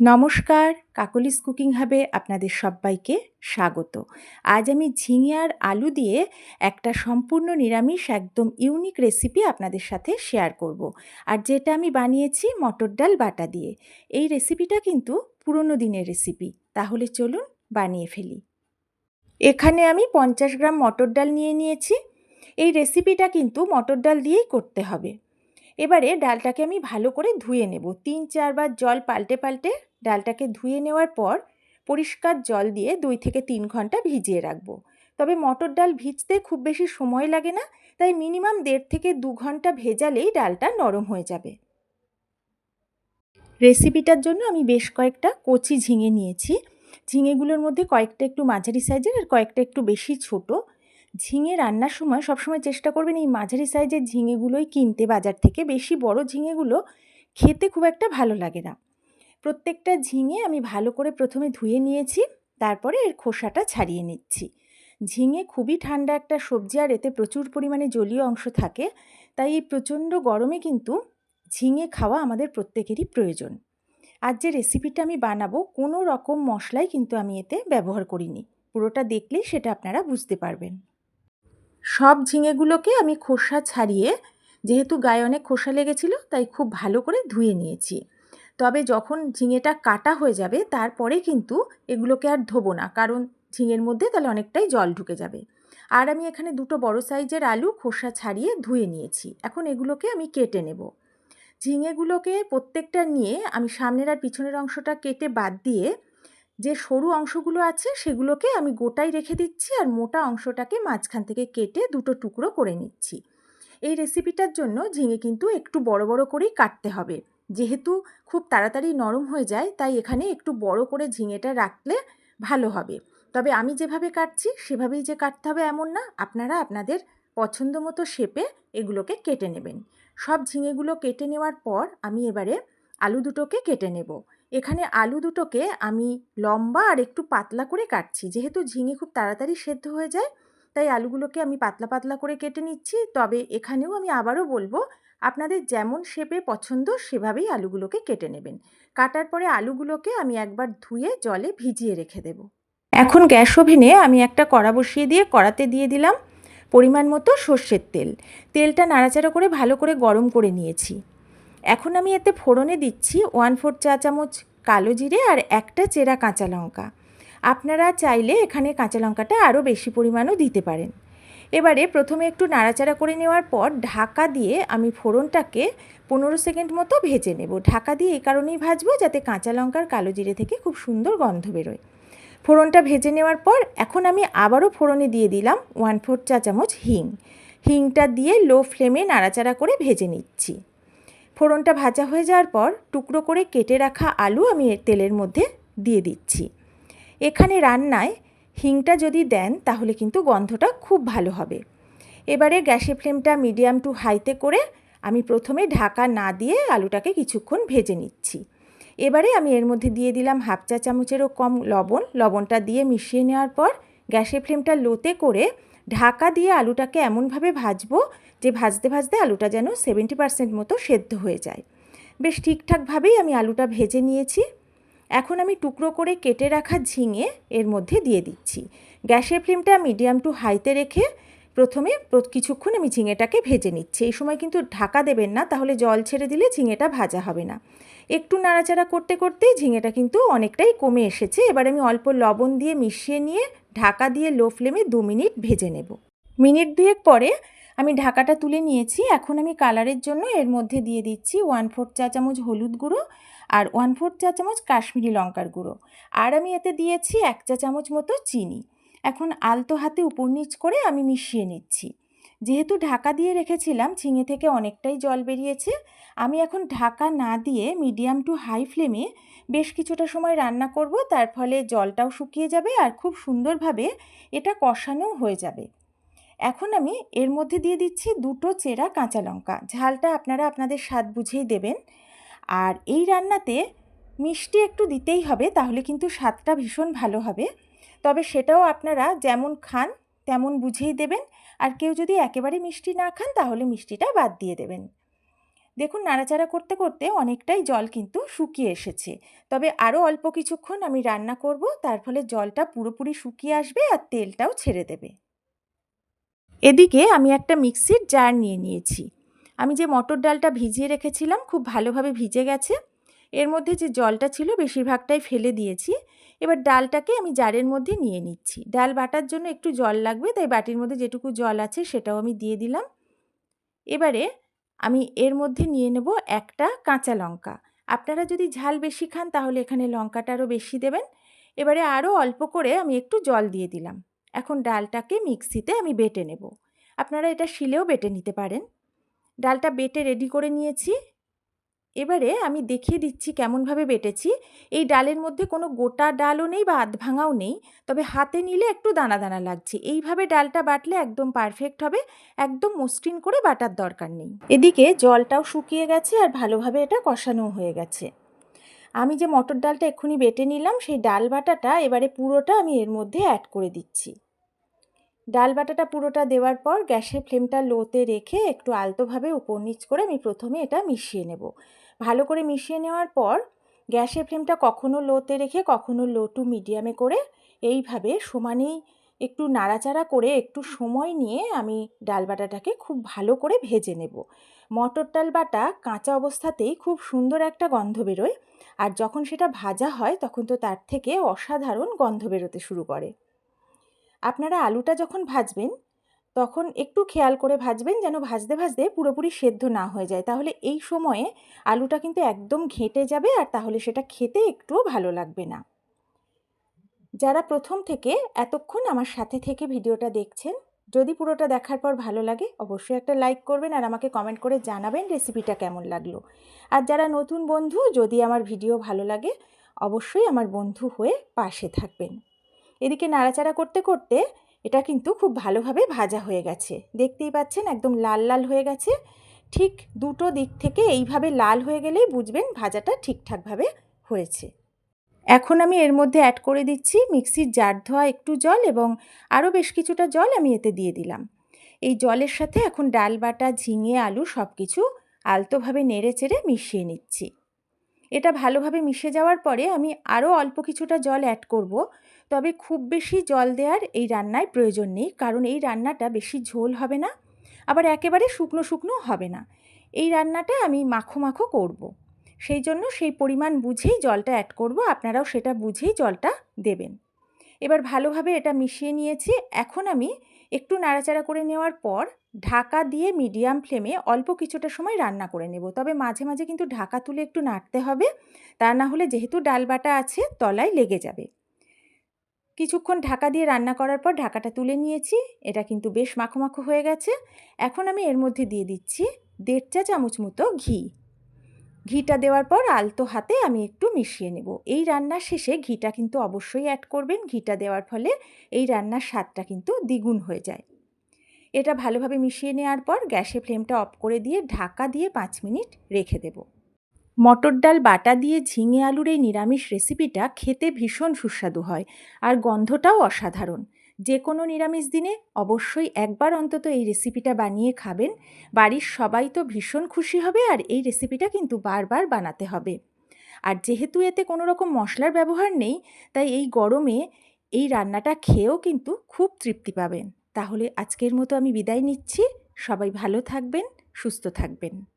নমস্কার, কাকলিস কুকিং হাবে আপনাদের সবাইকে স্বাগত। আজ আমি ঝিঙে আর আলু দিয়ে একটা সম্পূর্ণ নিরামিষ, একদম ইউনিক রেসিপি আপনাদের সাথে শেয়ার করব। আর যেটা আমি বানিয়েছি মটর ডাল বাটা দিয়ে। এই রেসিপিটা কিন্তু পুরনো দিনের রেসিপি, তাহলে চলুন বানিয়ে ফেলি। এখানে আমি পঞ্চাশ গ্রাম মটর ডাল নিয়ে নিয়েছি। এই রেসিপিটা কিন্তু মটর ডাল দিয়েই করতে হবে। এবারে ডালটাকে আমি ভালো করে ধুয়ে নেব। তিন চারবার জল পাল্টে পাল্টে ডালটাকে ধুয়ে নেওয়ার পর পরিষ্কার জল দিয়ে দুই থেকে তিন ঘণ্টা ভিজিয়ে রাখব। তবে মটর ডাল ভিজতে খুব বেশি সময় লাগে না, তাই মিনিমাম দেড় থেকে দু ঘণ্টা ভেজালেই ডালটা নরম হয়ে যাবে। রেসিপিটার জন্য আমি বেশ কয়েকটা কচি ঝিঙে নিয়েছি। ঝিঙেগুলোর মধ্যে কয়েকটা একটু মাঝারি সাইজের আর কয়েকটা একটু বেশি ছোট। ঝিঙে রান্নার সময় সবসময় চেষ্টা করবেন এই মাঝারি সাইজের ঝিঙেগুলোই কিনতে বাজার থেকে। বেশি বড় ঝিঙেগুলো খেতে খুব একটা ভালো লাগে না। প্রত্যেকটা ঝিঙে আমি ভালো করে প্রথমে ধুয়ে নিয়েছি, তারপরে এর খোসাটা ছাড়িয়ে নিচ্ছি। ঝিঙে খুবই ঠান্ডা একটা সবজি আর এতে প্রচুর পরিমাণে জলীয় অংশ থাকে, তাই এই প্রচণ্ড গরমে কিন্তু ঝিঙে খাওয়া আমাদের প্রত্যেকেরই প্রয়োজন। আর যে রেসিপিটা আমি বানাবো, কোনো রকম মশলাই কিন্তু আমি এতে ব্যবহার করিনি। পুরোটা দেখলেই সেটা আপনারা বুঝতে পারবেন। সব ঝিঙেগুলোকে আমি খোসা ছাড়িয়ে, যেহেতু গায়ে অনেক খোসা লেগেছিল, তাই খুব ভালো করে ধুয়ে নিয়েছি। তবে যখন ঝিঙেটা কাটা হয়ে যাবে, তারপরে কিন্তু এগুলোকে আর ধোবো না, কারণ ঝিঙের মধ্যে তাহলে অনেকটাই জল ঢুকে যাবে। আর আমি এখানে দুটো বড় সাইজের আলু খোসা ছাড়িয়ে ধুয়ে নিয়েছি। এখন এগুলোকে আমি কেটে নেব। ঝিঙেগুলোকে প্রত্যেকটা নিয়ে আমি সামনের আর পিছনের অংশটা কেটে বাদ দিয়ে যে সরু অংশগুলো আছে, সেগুলোকে আমি গোটাই রেখে দিচ্ছি আর মোটা অংশটাকে মাঝখান থেকে কেটে দুটো টুকরো করে নিচ্ছি। এই রেসিপিটার জন্য ঝিঙে কিন্তু একটু বড় বড় করেই কাটতে হবে। যেহেতু খুব তাড়াতাড়ি নরম হয়ে যায়, তাই এখানে একটু বড় করে ঝিঙেটা রাখলে ভালো হবে। তবে আমি যেভাবে কাটছি, সেভাবেই যে কাটতে হবে এমন না, আপনারা আপনাদের পছন্দ মতো শেপে এগুলোকে কেটে নেবেন। সব ঝিঙেগুলো কেটে নেওয়ার পর আমি এবারে আলু দুটোকে কেটে নেব। এখানে আলু দুটোকে আমি লম্বা আর একটু পাতলা করে কাটছি। যেহেতু ঝিঙে খুব তাড়াতাড়ি সেদ্ধ হয়ে যায়, তাই আলুগুলোকে আমি পাতলা পাতলা করে কেটে নিচ্ছি। তবে এখানেও আমি আবারও বলব আপনাদের যেমন শেপে পছন্দ, সেভাবেই আলুগুলোকে কেটে নেবেন। কাটার পরে আলুগুলোকে আমি একবার ধুয়ে জলে ভিজিয়ে রেখে দেব। এখন গ্যাস ওভেনে আমি একটা কড়া বসিয়ে দিয়ে কড়াতে দিয়ে দিলাম পরিমাণ মতো সর্ষের তেল। তেলটা নাড়াচাড়া করে ভালো করে গরম করে নিয়েছি। এখন আমি এতে ফোড়নে দিচ্ছি ওয়ান ফোর চা চামচ কালো জিরে আর একটা চেরা কাঁচা লঙ্কা। আপনারা চাইলে এখানে কাঁচা লঙ্কাটা আরও বেশি পরিমাণও দিতে পারেন। এবারে প্রথমে একটু নাড়াচাড়া করে নেওয়ার পর ঢাকা দিয়ে আমি ফোড়নটাকে পনেরো সেকেন্ড মতো ভেজে নেব। ঢাকা দিয়ে এই কারণেই ভাজবো যাতে কাঁচা লঙ্কার কালো জিরে থেকে খুব সুন্দর গন্ধ বেরোয়। ফোড়নটা ভেজে নেওয়ার পর এখন আমি আবারও ফোড়নে দিয়ে দিলাম ওয়ান ফোর চা চামচ হিং। হিংটা দিয়ে লো ফ্লেমে নাড়াচাড়া করে ভেজে নিচ্ছি। ফোড়নটা ভাজা হয়ে যাওয়ার পর টুকরো করে কেটে রাখা আলু আমি তেলের মধ্যে দিয়ে দিচ্ছি। এখানে রান্নায় হিংটা যদি দেন, তাহলে কিন্তু গন্ধটা খুব ভালো হবে। এবারে গ্যাসের ফ্লেমটা মিডিয়াম টু হাইতে করে আমি প্রথমে ঢাকা না দিয়ে আলুটাকে কিছুক্ষণ ভেজে নিচ্ছি। এবারে আমি এর মধ্যে দিয়ে দিলাম হাফ চা চামচেরও কম লবণ। লবণটা দিয়ে মিশিয়ে নেওয়ার পর গ্যাসের ফ্লেমটা লোতে করে ঢাকা দিয়ে আলুটাকে এমনভাবে ভাজবো যে ভাজতে ভাজতে আলুটা যেন সেভেন্টি পার্সেন্ট মতো সেদ্ধ হয়ে যায়। বেশ ঠিকঠাকভাবেই আমি আলুটা ভেজে নিয়েছি। এখন আমি টুকরো করে কেটে রাখা ঝিঙে এর মধ্যে দিয়ে দিচ্ছি। গ্যাসের ফ্লেমটা মিডিয়াম টু হাইতে রেখে প্রথমে কিছুক্ষণ আমি ঝিঙেটাকে ভেজে নিচ্ছি। এই সময় কিন্তু ঢাকা দেবেন না, তাহলে জল ছেড়ে দিলে ঝিঙেটা ভাজা হবে না। একটু নাড়াচাড়া করতে করতেই ঝিঙেটা কিন্তু অনেকটাই কমে এসেছে। এবার আমি অল্প লবণ দিয়ে মিশিয়ে নিয়ে ঢাকা দিয়ে লো ফ্লেমে দু মিনিট ভেজে নেব। মিনিট দুয়েক পরে আমি ঢাকাটা তুলে নিয়েছি। এখন আমি কালারের জন্য এর মধ্যে দিয়ে দিচ্ছি ওয়ান ফোর চা চামচ হলুদ গুঁড়ো আর ওয়ান ফোর চা চামচ কাশ্মীরি লঙ্কার গুঁড়ো। আর আমি এতে দিয়েছি এক চা চামচ মতো চিনি। এখন আলতো হাতে উপর নিচ করে আমি মিশিয়ে নিচ্ছি। যেহেতু ঢাকা দিয়ে রেখেছিলাম, ঝিঙে থেকে অনেকটাই জল বেরিয়েছে। আমি এখন ঢাকা না দিয়ে মিডিয়াম টু হাই ফ্লেমে বেশ কিছুটা সময় রান্না করব। তার ফলে জলটাও শুকিয়ে যাবে আর খুব সুন্দরভাবে এটা কষানোও হয়ে যাবে। এখন আমি এর মধ্যে দিয়ে দিচ্ছি দুটো চেরা কাঁচা লঙ্কা। ঝালটা আপনারা আপনাদের স্বাদ বুঝেই দেবেন। আর এই রান্নাতে মিষ্টি একটু দিতেই হবে, তাহলে কিন্তু স্বাদটা ভীষণ ভালো হবে। তবে সেটাও আপনারা যেমন খান, তেমন বুঝেই দেবেন। আর কেউ যদি একেবারে মিষ্টি না খান, তাহলে মিষ্টিটা বাদ দিয়ে দেবেন। দেখুন, নাড়াচাড়া করতে করতে অনেকটাই জল কিন্তু শুকিয়ে এসেছে। তবে আরও অল্প কিছুক্ষণ আমি রান্না করব, তার ফলে জলটা পুরোপুরি শুকিয়ে আসবে আর তেলটাও ছেড়ে দেবে। এদিকে আমি একটা মিক্সির জার নিয়ে নিয়েছি। আমি যে মটর ডালটা ভিজিয়ে রেখেছিলাম, খুব ভালোভাবে ভিজে গেছে। এর মধ্যে যে জলটা ছিল বেশিরভাগটাই ফেলে দিয়েছি। এবার ডালটাকে আমি জারের মধ্যে নিয়ে নিচ্ছি। ডাল বাটার জন্য একটু জল লাগবে, তাই বাটির মধ্যে যেটুকু জল আছে সেটাও আমি দিয়ে দিলাম। এবারে আমি এর মধ্যে নিয়ে নেব একটা কাঁচা লঙ্কা। আপনারা যদি ঝাল বেশি খান, তাহলে এখানে লঙ্কাটা আরও বেশি দেবেন। এবারে আরও অল্প করে আমি একটু জল দিয়ে দিলাম। এখন ডালটাকে মিক্সিতে আমি বেটে নেব। আপনারা এটা শিলেও বেটে নিতে পারেন। ডালটা বেটে রেডি করে নিয়েছি। এবারে আমি দেখিয়ে দিচ্ছি কেমনভাবে বেটেছি। এই ডালের মধ্যে কোনো গোটা ডালও নেই বা আধ ভাঙাও নেই, তবে হাতে নিলে একটু দানা দানা লাগছে। এইভাবে ডালটা বাটলে একদম পারফেক্ট হবে, একদম মসৃণ করে বাটার দরকার নেই। এদিকে জলটাও শুকিয়ে গেছে আর ভালোভাবে এটা কষানো হয়ে গেছে। আমি যে মটর ডালটা এক্ষুনি বেটে নিলাম, সেই ডাল বাটাটা এবারে পুরোটা আমি এর মধ্যে অ্যাড করে দিচ্ছি। ডাল বাটাটা পুরোটা দেওয়ার পর গ্যাসের ফ্লেমটা লোতে রেখে একটু আলতোভাবে উপর নিচ করে আমি প্রথমে এটা মিশিয়ে নেব। ভালো করে মিশিয়ে নেওয়ার পর গ্যাসের ফ্লেমটা কখনো লোতে রেখে, কখনো লো টু মিডিয়ামে করে এইভাবে সমানেই একটু নাড়াচাড়া করে একটু সময় নিয়ে আমি ডাল বাটাটাকে খুব ভালো করে ভেজে নেব। মটর ডাল বাটা কাঁচা অবস্থাতেই খুব সুন্দর একটা গন্ধ বেরোয়, আর যখন সেটা ভাজা হয় তখন তো তার থেকে অসাধারণ গন্ধ বেরোতে শুরু করে। আপনারা আলুটা যখন ভাজবেন, তখন একটু খেয়াল করে ভাজবেন যেন ভাজতে ভাজতে পুরোপুরি সেদ্ধ না হয়ে যায়। তাহলে এই সময়ে আলুটা কিন্তু একদম ঘেঁটে যাবে আর তাহলে সেটা খেতে একটুও ভালো লাগবে না। যারা প্রথম থেকে এতক্ষণ আমার সাথে থেকে ভিডিওটা দেখছেন, যদি পুরোটা দেখার পর ভালো লাগে, অবশ্যই একটা লাইক করবেন আর আমাকে কমেন্ট করে জানাবেন রেসিপিটা কেমন লাগল। আর যারা নতুন বন্ধু, যদি আমার ভিডিও ভালো লাগে, অবশ্যই আমার বন্ধু হয়ে পাশে থাকবেন। এদিকে নাড়াচাড়া করতে করতে এটা কিন্তু খুব ভালোভাবে ভাজা হয়ে গেছে। দেখতেই পাচ্ছেন একদম লাল লাল হয়ে গেছে। ঠিক দুটো দিক থেকে এইভাবে লাল হয়ে গেলেই বুঝবেন ভাজাটা ঠিকঠাকভাবে হয়েছে। এখন আমি এর মধ্যে অ্যাড করে দিচ্ছি মিক্সির জার ধোয়া একটু জল এবং আরও বেশ কিছুটা জল আমি এতে দিয়ে দিলাম। এই জলের সাথে এখন ডাল বাটা, ঝিঙে, আলু সব কিছু আলতোভাবে নেড়ে চেড়ে মিশিয়ে নিচ্ছি। এটা ভালোভাবে মিশে যাওয়ার পরে আমি আরও অল্প কিছুটা জল অ্যাড করব। তবে খুব বেশি জল দেওয়ার এই রান্নায় প্রয়োজন নেই, কারণ এই রান্নাটা বেশি ঝোল হবে না, আবার একেবারে শুকনো শুকনো হবে না। এই রান্নাটা আমি মাখো মাখো করব। সেই জন্য সেই পরিমাণ বুঝেই জলটা অ্যাড করব, আপনারাও সেটা বুঝেই জলটা দেবেন। এবার ভালোভাবে এটা মিশিয়ে নিয়েছি। এখন আমি একটু নাড়াচাড়া করে নেওয়ার পর ঢাকা দিয়ে মিডিয়াম ফ্লেমে অল্প কিছুটা সময় রান্না করে নেব। তবে মাঝে মাঝে কিন্তু ঢাকা তুলে একটু নাড়তে হবে, তা না হলে যেহেতু ডাল বাটা আছে তলায় লেগে যাবে। কিছুক্ষণ ঢাকা দিয়ে রান্না করার পর ঢাকাটা তুলে নিয়েছি। এটা কিন্তু বেশ মাখো মাখো হয়ে গেছে। এখন আমি এর মধ্যে দিয়ে দিচ্ছি দেড় চা চামচ মতো ঘি। ঘিটা দেওয়ার পর আলতো হাতে আমি একটু মিশিয়ে নেব। এই রান্নার শেষে ঘিটা কিন্তু অবশ্যই অ্যাড করবেন। ঘিটা দেওয়ার ফলে এই রান্নার স্বাদটা কিন্তু দ্বিগুণ হয়ে যায়। এটা ভালোভাবে মিশিয়ে নেওয়ার পর গ্যাসে ফ্লেমটা অফ করে দিয়ে ঢাকা দিয়ে পাঁচ মিনিট রেখে দেব। মটর ডাল, বাটা দিয়ে ঝিঙে আলুর এই নিরামিষ রেসিপিটা খেতে ভীষণ সুস্বাদু হয় আর গন্ধটাও অসাধারণ। যে কোনো নিরামিষ দিনে অবশ্যই একবার অন্তত এই রেসিপিটা বানিয়ে খাবেন। বাড়ির সবাই তো ভীষণ খুশি হবে আর এই রেসিপিটা কিন্তু বারবার বানাতে হবে। আর যেহেতু এতে কোনো রকম মশলার ব্যবহার নেই, তাই এই গরমে এই রান্নাটা খেয়েও কিন্তু খুব তৃপ্তি পাবেন। তাহলে আজকের মতো আমি বিদায় নিচ্ছি। সবাই ভালো থাকবেন, সুস্থ থাকবেন।